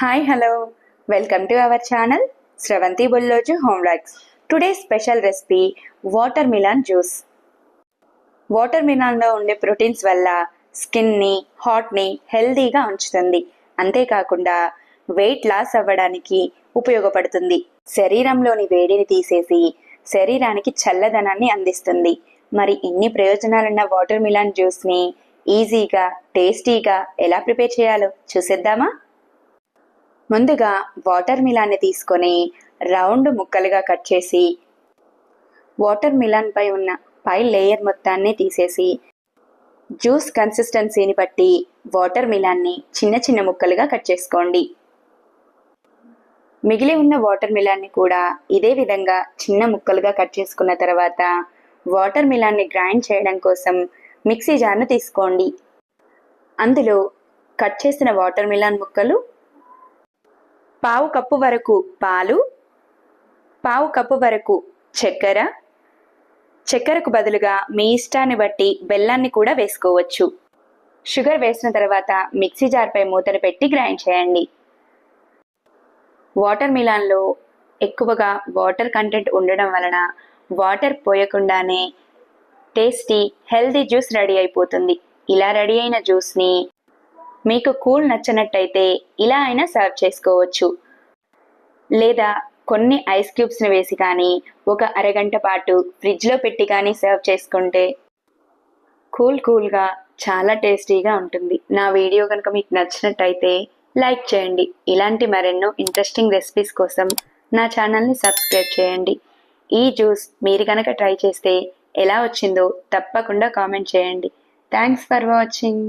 Hi hello welcome to our channel Sravanthi Bullozu home today special recipe watermelon juice water మిలాన్లో ఉండే proteins వల్ల స్కిన్ని హార్ట్ని హెల్దీగా ఉంచుతుంది. అంతేకాకుండా వెయిట్ లాస్ అవ్వడానికి ఉపయోగపడుతుంది. శరీరంలోని వేడిని తీసేసి శరీరానికి చల్లదనాన్ని అందిస్తుంది. మరి ఇన్ని ప్రయోజనాలున్న వాటర్ మిలాన్ జ్యూస్ని ఈజీగా టేస్టీగా ఎలా ప్రిపేర్ చేయాలో చూసేద్దామా? ముందుగా వాటర్ మిలాన్ని తీసుకొని రౌండ్ ముక్కలుగా కట్ చేసి వాటర్ మిలాన్ పై ఉన్న పై లేయర్ మొత్తాన్ని తీసేసి జ్యూస్ కన్సిస్టెన్సీని బట్టి వాటర్ మిలాన్ని చిన్న చిన్న ముక్కలుగా కట్ చేసుకోండి. మిగిలి ఉన్న వాటర్ మిలాన్ని కూడా ఇదే విధంగా చిన్న ముక్కలుగా కట్ చేసుకున్న తర్వాత వాటర్ మిలాన్ని గ్రైండ్ చేయడం కోసం మిక్సీ జార్ను తీసుకోండి. అందులో కట్ చేసిన వాటర్ మిలాన్ ముక్కలు పావు కప్పు వరకు పాలు పావు కప్పు వరకు చక్కెర. చక్కెరకు బదులుగా మీ ఇష్టాన్ని బట్టి బెల్లాన్ని కూడా వేసుకోవచ్చు. షుగర్ వేసిన తర్వాత మిక్సీ జార్పై మూతలు పెట్టి గ్రైండ్ చేయండి. వాటర్ మిలాన్లో ఎక్కువగా వాటర్ కంటెంట్ ఉండడం వలన వాటర్ పోయకుండానే టేస్టీ హెల్దీ జ్యూస్ రెడీ అయిపోతుంది. ఇలా రెడీ అయిన జ్యూస్ని మీకు కూల్ నచ్చనట్టయితే ఇలా అయినా సర్వ్ చేసుకోవచ్చు. లేదా కొన్ని ఐస్ క్యూబ్స్ని వేసి కానీ ఒక అరగంట పాటు ఫ్రిడ్జ్లో పెట్టి కానీ సర్వ్ చేసుకుంటే కూల్ కూల్గా చాలా టేస్టీగా ఉంటుంది. నా వీడియో కనుక మీకు నచ్చినట్టయితే లైక్ చేయండి. ఇలాంటి మరెన్నో ఇంట్రెస్టింగ్ రెసిపీస్ కోసం నా ఛానల్ని సబ్స్క్రైబ్ చేయండి. ఈ జ్యూస్ మీరు కనుక ట్రై చేస్తే ఎలా వచ్చిందో తప్పకుండా కామెంట్ చేయండి. Thanks for watching.